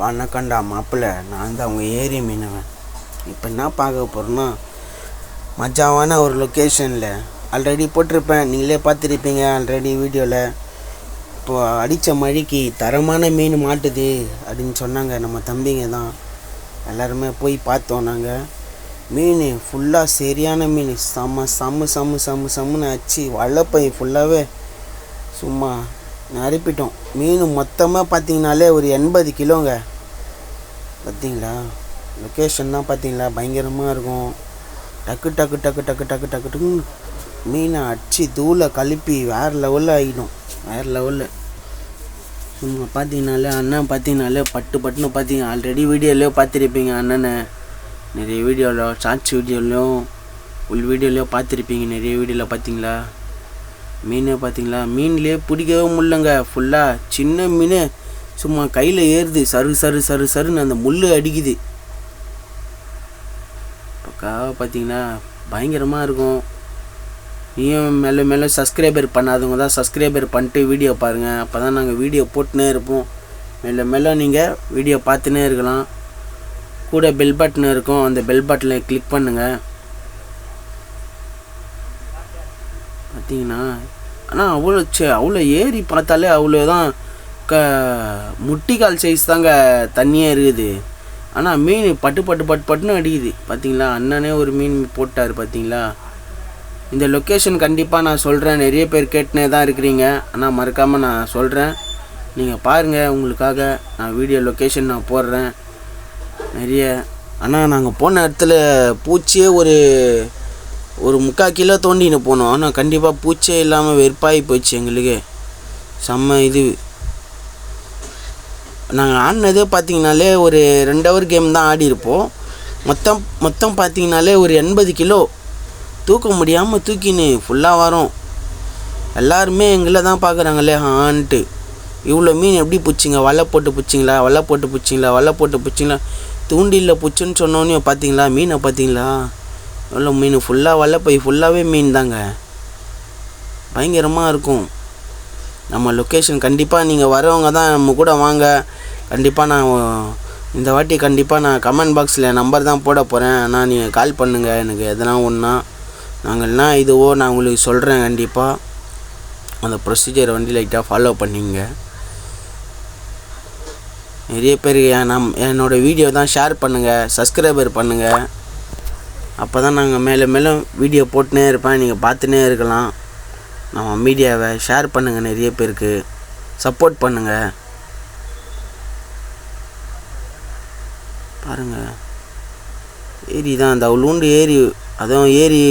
வணக்கண்டா மாப்பிள்ள நான் தான் அவங்க ஏரி மீனவன். இப்போ என்ன பார்க்க போகிறோன்னா மஜாவான ஒரு லொக்கேஷனில் ஆல்ரெடி போட்டிருப்பேன். நீங்களே பார்த்துருப்பீங்க ஆல்ரெடி வீடியோவில் இப்போ அடித்த மழைக்கு தரமான மீன் மாட்டுது அப்படின்னு சொன்னாங்க. நம்ம தம்பிங்க தான். எல்லாருமே போய் பார்த்தோம் நாங்கள் மீன் ஃபுல்லாக சரியான மீன். செம்ம சம்மு சம்மு செம்ம செம்முன்னு அச்சு. வலைப்பை ஃபுல்லாகவே சும்மா நிரப்பிட்டோம் மீன் மொத்தமாக பார்த்தீங்கனாலே ஒரு எண்பது கிலோங்க. பார்த்தீங்களா? லொக்கேஷன் தான் பார்த்தீங்களா? பயங்கரமாக இருக்கும். டக்கு டக்கு டக்கு டக்கு டக்கு டக்கு டக்குன்னு மீனை அடிச்சு தூளை கழுப்பி வேறு லெவலில் ஆகிடும் வேறு லெவலில் சும்மா பார்த்தீங்கனாலே அண்ணன் பார்த்தீங்கனாலே பட்டு பட்டுன்னு பார்த்தீங்க. ஆல்ரெடி வீடியோலேயோ பார்த்துருப்பீங்க அண்ணனை. நிறைய வீடியோவில் ஷார்ட்ஸ் வீடியோலையும் உள் வீடியோலையோ பார்த்துருப்பீங்க. நிறைய வீடியோவில் பார்த்தீங்களா? மீன் பார்த்தீங்களா? மீன்லேயே பிடிக்கவே முடிலங்க ஃபுல்லாக சின்ன மீன். சும்மா கையில் ஏறுது. சரு சரு சரு சருன்னு அந்த முள் அடிக்குது. பக்காவாக பார்த்தீங்கன்னா பயங்கரமாக இருக்கும். நீயும் மேலே மேலே சப்ஸ்கிரைபர் பண்ணாதவங்க தான் சப்ஸ்கிரைபர் பண்ணிட்டு வீடியோ பாருங்கள் அப்போ தான் நாங்கள் வீடியோ போட்டுனே இருப்போம். மேலே மேலே நீங்கள் வீடியோ பார்த்துனே இருக்கலாம். கூட பெல் பட்டன் இருக்கும். அந்த பெல் பட்டனை கிளிக் பண்ணுங்கள் பார்த்தீங்கன்னா ஆனால் அவ்வளோ சே அவ்வளோ ஏறி பார்த்தாலே அவ்வளோ தான் க முட்டிக்கால் சைஸ் தாங்க தண்ணியே இருக்குது. ஆனால் மீன் பட்டு பட்டு பட்டு பட்டுன்னு அடிக்குது. பார்த்தீங்களா அண்ணனே ஒரு மீன் போட்டார் பார்த்தீங்களா இந்த லொக்கேஷன் கண்டிப்பாக நான் சொல்கிறேன் நிறைய பேர் கேட்டுனே தான் இருக்கிறீங்க. ஆனால் மறக்காமல் நான் சொல்கிறேன் நீங்கள் பாருங்கள் உங்களுக்காக நான் வீடியோ லொக்கேஷன் நான் போடுறேன். நிறைய ஆனால் நாங்கள் போன இடத்துல பூச்சியே ஒரு ஒரு முக்கால் கிலோ தோண்டின்னு போனோம். ஆனால் கண்டிப்பாக பூச்சே இல்லாமல் வெறுப்பாகி போச்சு எங்களுக்கு. செம்ம இது. நாங்கள் ஆடினதே பார்த்தீங்கனாலே ஒரு ரெண்டு ஹவர் கேம் தான் ஆடியிருப்போம். மொத்தம் மொத்தம் பார்த்தீங்கனாலே ஒரு எண்பது கிலோ. தூக்க முடியாமல் தூக்கின்னு ஃபுல்லாக வரோம். எல்லாருமே எங்களை தான் பார்க்குறாங்களே ஆன்ட்டு. இவ்வளோ மீன் எப்படி பிடிச்சிங்க வலை போட்டு பிடிச்சிங்களா வலை போட்டு பிடிச்சிங்களா வலை போட்டு பிடிச்சிங்களா தூண்டிலில் பிடிச்சுன்னு சொன்னோன்னே பார்த்தீங்களா மீனை பார்த்தீங்களா இல்லை மீன் ஃபுல்லாக வலை போய் ஃபுல்லாகவே மீன் தாங்க. பயங்கரமாக இருக்கும். நம்ம லொக்கேஷன் கண்டிப்பாக நீங்கள் வரவங்க தான் நம்ம கூட வாங்க. கண்டிப்பாக நான் இந்த வாட்டி கண்டிப்பாக நான் கமெண்ட் பாக்ஸில் நம்பர் தான் போட போகிறேன் ஆனால் நீங்கள் கால் பண்ணுங்கள் எனக்கு எதனா ஒன்றா நாங்கள்னா இதுவோ நான் உங்களுக்கு சொல்கிறேன் கண்டிப்பாக அந்த ப்ரொசீஜரை வந்து லைட்டாக ஃபாலோ பண்ணிங்க. நிறைய பேர் என் நம் என்னோடய வீடியோ தான் ஷேர் பண்ணுங்கள் சப்ஸ்கிரைபர் பண்ணுங்கள் அப்போ தான் நாங்கள் மேலே மேலே வீடியோ போட்டுனே இருப்பேன். நீங்கள் பார்த்துனே இருக்கலாம். நம்ம மீடியாவை ஷேர் பண்ணுங்கள் நிறைய பேருக்கு. சப்போர்ட் பண்ணுங்கள் பாருங்கள் ஏரி தான். அந்த அவ்வளோண்டு ஏரி அதுவும் ஏரி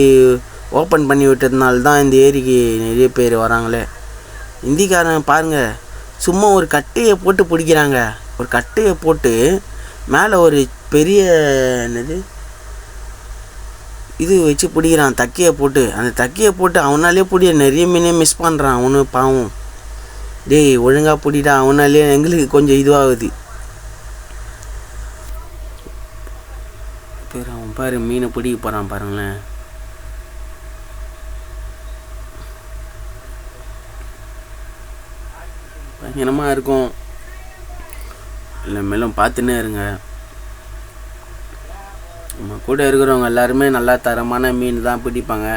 ஓப்பன் பண்ணி விட்டதுனால தான் இந்த ஏரிக்கு நிறைய பேர் வராங்களே. இந்திக்காரன் பாருங்கள் சும்மா ஒரு கட்டையை போட்டு பிடிக்கிறாங்க. ஒரு கட்டையை போட்டு மேலே ஒரு பெரிய என்னது? இது வச்சு பிடிக்கிறான். தக்கையை போட்டு. அந்த தக்கையை போட்டு அவனாலே பிடிய நிறைய மீனே மிஸ் பண்ணுறான் அவனு பாவம். டேய் ஒழுங்காக பிடிடா. அவனாலே எங்களுக்கு கொஞ்சம் இதுவாகுது. பேர் அவன் பாரு மீனை பிடிக்க போகிறான் பாருங்களேன். பயங்கரமாக இருக்கும். இல்லை மேலும் பார்த்துன்னே இருங்க. கூட இருக்கிறவங்க எல்லாருமே நல்லா தரமான மீன் தான் பிடிப்பாங்க.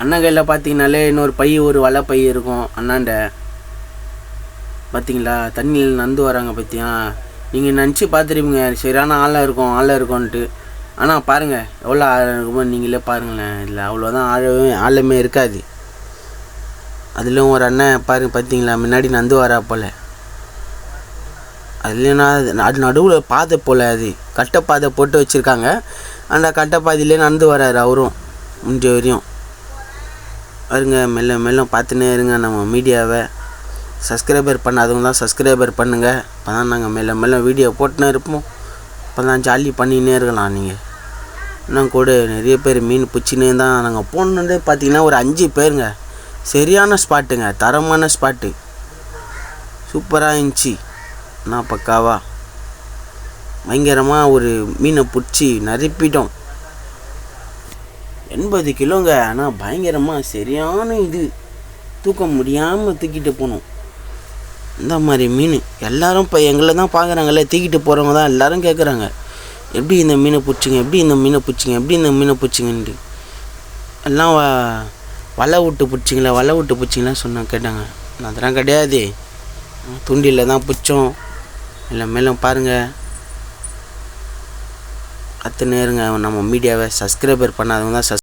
அண்ணன் கையில் பார்த்தீங்கனாலே இன்னொரு பை ஒரு வலை பை இருக்கும். அண்ணாண்ட. பார்த்தீங்களா தண்ணியில் நந்து வராங்க பார்த்தியா நீங்கள் நினச்சி பார்த்துருப்பீங்க சரியான ஆளாக இருக்கும் ஆளாக இருக்கும்ன்ட்டு. ஆனால் பாருங்கள் எவ்வளோ ஆழம் இருக்குமோ நீங்களே பாருங்களேன். இல்லை அவ்வளோதான் ஆழமே ஆழமே இருக்காது. அதுலேயும் ஒரு அண்ணன் பாருங்க பார்த்தீங்களா முன்னாடி நந்து வரா போல். இல்லைன்னா அது நடுவில் பாதை போல் அது. கட்டை பாதை போட்டு வச்சுருக்காங்க. அந்த கட்டை பாதையிலே நடந்து வராரு அவரும் முடிஞ்ச வரையும். வருங்க மெல்ல மெல்ல பார்த்துனே இருங்க நம்ம மீடியாவை. சப்ஸ்கிரைபர் பண்ணாதவங்க தான் சப்ஸ்கிரைபர் பண்ணுங்கள் அப்போ தான் நாங்கள் மெல்ல மெல்ல வீடியோ போட்டுனே இருப்போம். அப்போ தான் ஜாலி பண்ணினே இருக்கலாம் நீங்கள் இன்னும் கூட நிறைய பேர் மீன் பிடிச்சினே தான் நாங்கள் போனதே பார்த்தீங்கன்னா ஒரு அஞ்சு பேருங்க. சரியான ஸ்பாட்டுங்க தரமான ஸ்பாட்டு சூப்பராக இருந்துச்சு. நான் பக்காவா? பயங்கரமாக ஒரு மீனை பிடிச்சி நறுப்பிட்டோம். எண்பது கிலோங்க. ஆனால் பயங்கரமாக சரியான இது. தூக்க முடியாமல் தூக்கிட்டு போனோம். இந்த மாதிரி மீன் எல்லாரும் இப்போ எங்களை தான் பார்க்குறாங்கல்ல தூக்கிட்டு போகிறவங்க தான் எல்லாரும் கேட்குறாங்க எப்படி இந்த மீனை பிடிச்சிங்க எப்படி இந்த மீனை பிடிச்சிங்க எப்படி இந்த மீனை பிடிச்சிங்கன்ட்டு. எல்லாம் வலை விட்டு பிடிச்சிங்களா வலை விட்டு பிடிச்சிங்களா சொன்னாங்க கேட்டாங்க. நான் அதெல்லாம் கிடையாது. துண்டியில் தான் பிடிச்சோம். இல்லை மேலும் பாருங்கள் அத்தனை நம்ம மீடியாவை சப்ஸ்கிரைபர் பண்ணாதவங்க தான் சஸ்